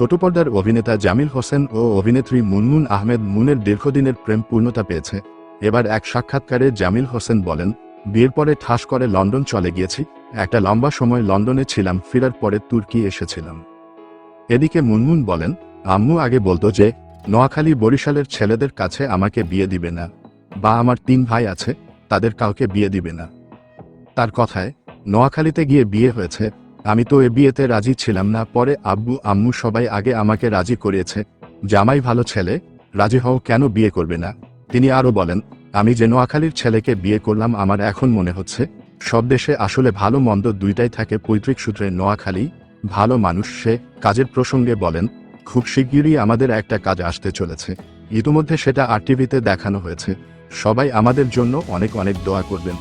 ছোট পর্দার অভিনেতা জামিল হোসেন ও অভিনেত্রী মুনমুন আহমেদ মুনের দীর্ঘদিনের প্রেম পূর্ণতা পেয়েছে। এবার এক সাক্ষাৎকারে জামিল হোসেন বলেন, বিয়ের পরে ঠাস করে লন্ডন চলে গিয়েছি। একটা লম্বা সময় লন্ডনে ছিলাম, ফেরার পরে তুর্কি এসেছিলাম। এদিকে মুনমুন বলেন, আম্মু আগে বলতো যে, নোয়াখালী বরিশালের ছেলেদের কাছে আমাকে বিয়ে দিবে না। বা আমার তিন ভাই আছে, তাদের কাউকে বিয়ে দিবে না। তার কথায়, নোয়াখালীতে গিয়ে বিয়ে হয়েছে আমি তো এ বিয়েতে রাজি ছিলাম না, পরে আব্বু আম্মু সবাই আগে আমাকে রাজি করিয়েছে। জামাই ভালো ছেলে, রাজি হও কেন বিয়ে করবে না? তিনি আরও বলেন, আমি যে নোয়াখালীর ছেলেকে বিয়ে করলাম আমার এখন মনে হচ্ছে, সব দেশে আসলে ভালো মন্দ দুইটাই থাকে পৈতৃক সূত্রে নোয়াখালী, ভালো মানুষ সে, কাজের প্রসঙ্গে বলেন, খুব শিগগিরই আমাদের একটা কাজ আসতে চলেছে। ইতিমধ্যে সেটা আর টিভিতে দেখানো হয়েছে। সবাই আমাদের জন্য অনেক অনেক দোয়া করবেন।